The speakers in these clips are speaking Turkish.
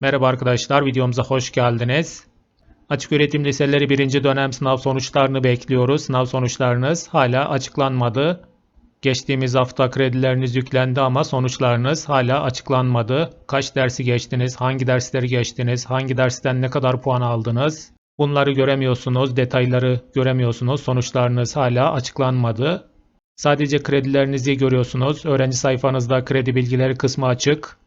Merhaba arkadaşlar, videomuza hoş geldiniz. Açık öğretim liseleri 1. dönem sınav sonuçlarını bekliyoruz. Sınav sonuçlarınız hala açıklanmadı. Geçtiğimiz hafta kredileriniz yüklendi ama sonuçlarınız hala açıklanmadı. Kaç dersi geçtiniz, hangi dersleri geçtiniz, hangi dersten ne kadar puan aldınız? Bunları göremiyorsunuz, detayları göremiyorsunuz. Sonuçlarınız hala açıklanmadı. Sadece kredilerinizi görüyorsunuz. Öğrenci sayfanızda kredi bilgileri kısmı açık.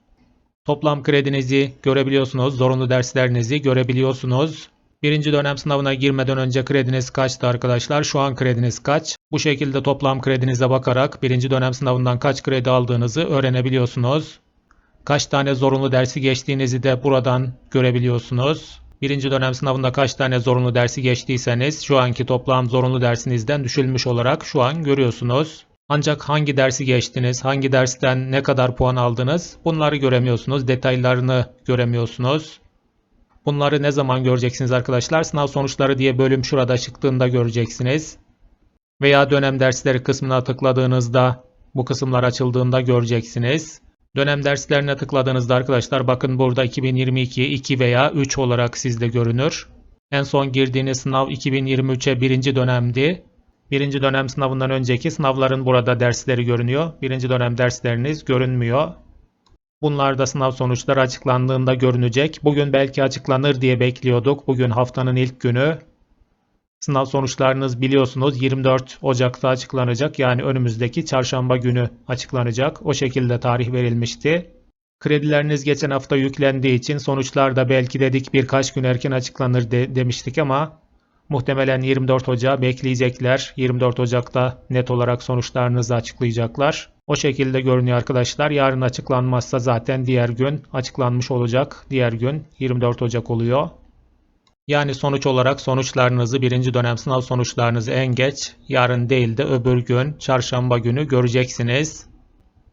Toplam kredinizi görebiliyorsunuz. Zorunlu derslerinizi görebiliyorsunuz. Birinci dönem sınavına girmeden önce krediniz kaçtı arkadaşlar? Şu an krediniz kaç? Bu şekilde toplam kredinize bakarak birinci dönem sınavından kaç kredi aldığınızı öğrenebiliyorsunuz. Kaç tane zorunlu dersi geçtiğinizi de buradan görebiliyorsunuz. Birinci dönem sınavında kaç tane zorunlu dersi geçtiyseniz şu anki toplam zorunlu dersinizden düşülmüş olarak şu an görüyorsunuz. Ancak hangi dersi geçtiniz, hangi dersten ne kadar puan aldınız bunları göremiyorsunuz, detaylarını göremiyorsunuz. Bunları ne zaman göreceksiniz arkadaşlar? Sınav sonuçları diye bölüm şurada çıktığında göreceksiniz. Veya dönem dersleri kısmına tıkladığınızda bu kısımlar açıldığında göreceksiniz. Dönem derslerine tıkladığınızda arkadaşlar bakın burada 2022 2 veya 3 olarak sizde görünür. En son girdiğiniz sınav 2023'e birinci dönemdi. Birinci dönem sınavından önceki sınavların burada dersleri görünüyor. Birinci dönem dersleriniz görünmüyor. Bunlar da sınav sonuçları açıklandığında görünecek. Bugün belki açıklanır diye bekliyorduk. Bugün haftanın ilk günü. Sınav sonuçlarınız biliyorsunuz 24 Ocak'ta açıklanacak. Yani önümüzdeki çarşamba günü açıklanacak. O şekilde tarih verilmişti. Kredileriniz geçen hafta yüklendiği için sonuçlar da belki dedik birkaç gün erken açıklanır de, demiştik ama muhtemelen 24 Ocak'a bekleyecekler. 24 Ocak'ta net olarak sonuçlarınızı açıklayacaklar. O şekilde görünüyor arkadaşlar. Yarın açıklanmazsa zaten diğer gün açıklanmış olacak. Diğer gün 24 Ocak oluyor. Yani sonuç olarak sonuçlarınızı birinci dönem sınav sonuçlarınızı en geç yarın değil de öbür gün çarşamba günü göreceksiniz.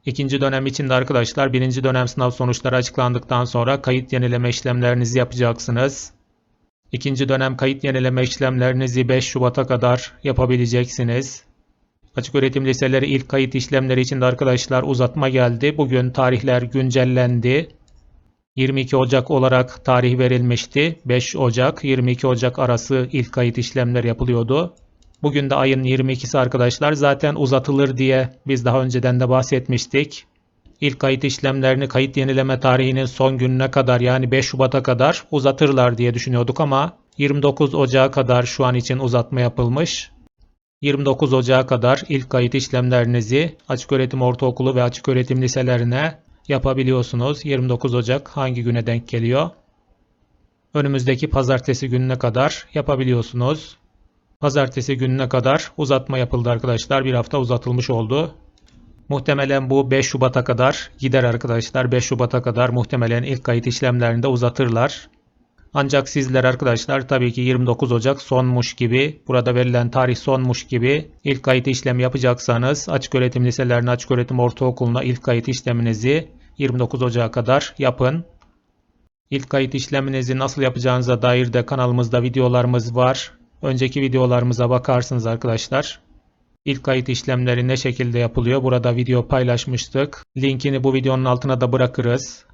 İkinci dönem için de arkadaşlar birinci dönem sınav sonuçları açıklandıktan sonra kayıt yenileme işlemlerinizi yapacaksınız. İkinci dönem kayıt yenileme işlemlerinizi 5 Şubat'a kadar yapabileceksiniz. Açık öğretim liseleri ilk kayıt işlemleri için de arkadaşlar uzatma geldi. Bugün tarihler güncellendi. 22 Ocak olarak tarih verilmişti. 5 Ocak 22 Ocak arası ilk kayıt işlemleri yapılıyordu. Bugün de ayın 22'si arkadaşlar zaten uzatılır diye biz daha önceden de bahsetmiştik. İlk kayıt işlemlerini kayıt yenileme tarihinin son gününe kadar yani 5 Şubat'a kadar uzatırlar diye düşünüyorduk ama 29 Ocak'a kadar şu an için uzatma yapılmış. 29 Ocak'a kadar ilk kayıt işlemlerinizi Açıköğretim Ortaokulu ve Açıköğretim Liselerine yapabiliyorsunuz. 29 Ocak hangi güne denk geliyor? Önümüzdeki pazartesi gününe kadar yapabiliyorsunuz. Pazartesi gününe kadar uzatma yapıldı arkadaşlar. Bir hafta uzatılmış oldu. Muhtemelen bu 5 Şubat'a kadar gider arkadaşlar. 5 Şubat'a kadar muhtemelen ilk kayıt işlemlerini de uzatırlar. Ancak sizler arkadaşlar tabii ki 29 Ocak sonmuş gibi, burada verilen tarih sonmuş gibi ilk kayıt işlemi yapacaksanız açık öğretim liselerine, açık öğretim ortaokuluna ilk kayıt işleminizi 29 Ocak'a kadar yapın. İlk kayıt işleminizi nasıl yapacağınıza dair de kanalımızda videolarımız var. Önceki videolarımıza bakarsınız arkadaşlar. İlk kayıt işlemleri ne şekilde yapılıyor? Burada video paylaşmıştık. Linkini bu videonun altına da bırakırız.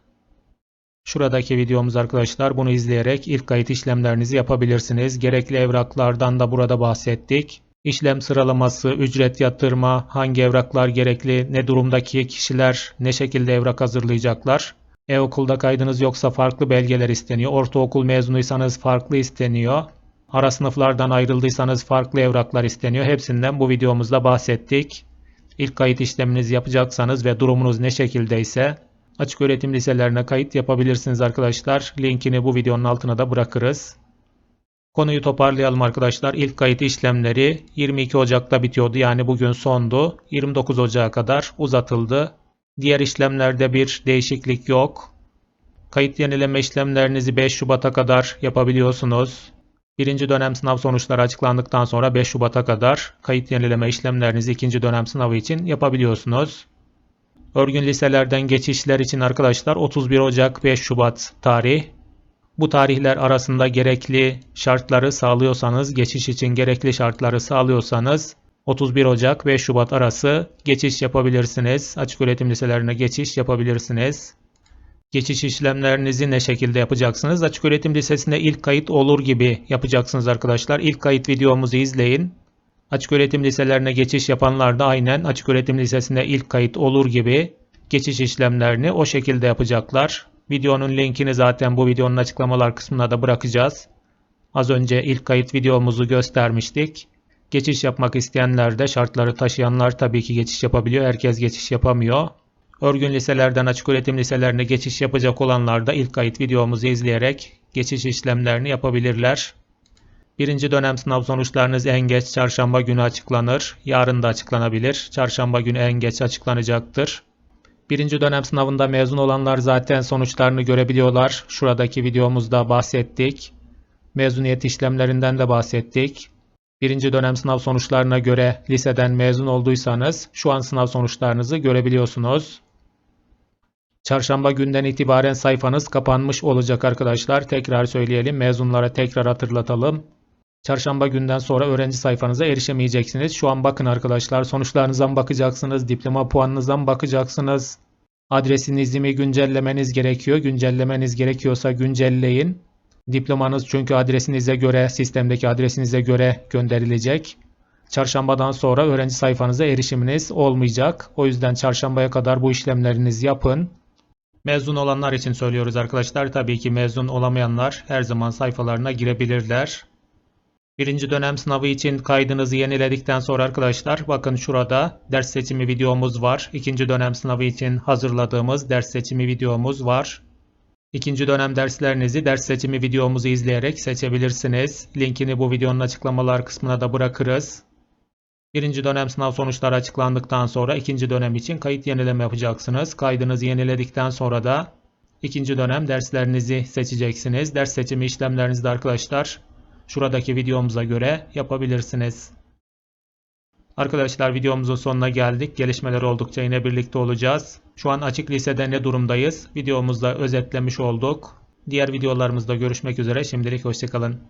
Şuradaki videomuz arkadaşlar bunu izleyerek ilk kayıt işlemlerinizi yapabilirsiniz. Gerekli evraklardan da burada bahsettik. İşlem sıralaması, ücret yatırma, hangi evraklar gerekli, ne durumdaki kişiler ne şekilde evrak hazırlayacaklar. E-okulda kaydınız yoksa farklı belgeler isteniyor. Ortaokul mezunuysanız farklı isteniyor. Ara sınıflardan ayrıldıysanız farklı evraklar isteniyor. Hepsinden bu videomuzda bahsettik. İlk kayıt işleminizi yapacaksanız ve durumunuz ne şekildeyse açık öğretim liselerine kayıt yapabilirsiniz arkadaşlar. Linkini bu videonun altına da bırakırız. Konuyu toparlayalım arkadaşlar. İlk kayıt işlemleri 22 Ocak'ta bitiyordu. Yani bugün sondu. 29 Ocak'a kadar uzatıldı. Diğer işlemlerde bir değişiklik yok. Kayıt yenileme işlemlerinizi 5 Şubat'a kadar yapabiliyorsunuz. Birinci dönem sınav sonuçları açıklandıktan sonra 5 Şubat'a kadar kayıt yenileme işlemlerinizi ikinci dönem sınavı için yapabiliyorsunuz. Örgün liselerden geçişler için arkadaşlar 31 Ocak 5 Şubat tarih. Bu tarihler arasında gerekli şartları sağlıyorsanız, geçiş için gerekli şartları sağlıyorsanız 31 Ocak 5 Şubat arası geçiş yapabilirsiniz. Açık öğretim liselerine geçiş yapabilirsiniz. Geçiş işlemlerinizi ne şekilde yapacaksınız? Açık öğretim lisesinde ilk kayıt olur gibi yapacaksınız arkadaşlar. İlk kayıt videomuzu izleyin. Açık öğretim liselerine geçiş yapanlar da aynen açık öğretim lisesinde ilk kayıt olur gibi geçiş işlemlerini o şekilde yapacaklar. Videonun linkini zaten bu videonun açıklamalar kısmına da bırakacağız. Az önce ilk kayıt videomuzu göstermiştik. Geçiş yapmak isteyenler de şartları taşıyanlar tabii ki geçiş yapabiliyor. Herkes geçiş yapamıyor. Örgün liselerden açık öğretim liselerine geçiş yapacak olanlar da ilk kayıt videomuzu izleyerek geçiş işlemlerini yapabilirler. Birinci dönem sınav sonuçlarınız en geç çarşamba günü açıklanır. Yarın da açıklanabilir. Çarşamba günü en geç açıklanacaktır. Birinci dönem sınavında mezun olanlar zaten sonuçlarını görebiliyorlar. Şuradaki videomuzda bahsettik. Mezuniyet işlemlerinden de bahsettik. Birinci dönem sınav sonuçlarına göre liseden mezun olduysanız şu an sınav sonuçlarınızı görebiliyorsunuz. Çarşamba günden itibaren sayfanız kapanmış olacak arkadaşlar. Tekrar söyleyelim. Mezunlara tekrar hatırlatalım. Çarşamba günden sonra öğrenci sayfanıza erişemeyeceksiniz. Şu an bakın arkadaşlar sonuçlarınıza mı bakacaksınız? Diploma puanınıza mı bakacaksınız? Adresinizi mi güncellemeniz gerekiyor? Güncellemeniz gerekiyorsa güncelleyin. Diplomanız çünkü adresinize göre, sistemdeki adresinize göre gönderilecek. Çarşambadan sonra öğrenci sayfanıza erişiminiz olmayacak. O yüzden çarşambaya kadar bu işlemlerinizi yapın. Mezun olanlar için söylüyoruz arkadaşlar. Tabii ki mezun olamayanlar her zaman sayfalarına girebilirler. Birinci dönem sınavı için kaydınızı yeniledikten sonra arkadaşlar bakın şurada ders seçimi videomuz var. İkinci dönem sınavı için hazırladığımız ders seçimi videomuz var. İkinci dönem derslerinizi ders seçimi videomuzu izleyerek seçebilirsiniz. Linkini bu videonun açıklamalar kısmına da bırakırız. Birinci dönem sınav sonuçları açıklandıktan sonra ikinci dönem için kayıt yenileme yapacaksınız. Kaydınızı yeniledikten sonra da ikinci dönem derslerinizi seçeceksiniz. Ders seçimi işlemlerinizi de arkadaşlar şuradaki videomuza göre yapabilirsiniz. Arkadaşlar videomuzun sonuna geldik. Gelişmeler oldukça yine birlikte olacağız. Şu an açık lisede ne durumdayız? Videomuzda özetlemiş olduk. Diğer videolarımızda görüşmek üzere. Şimdilik hoşçakalın.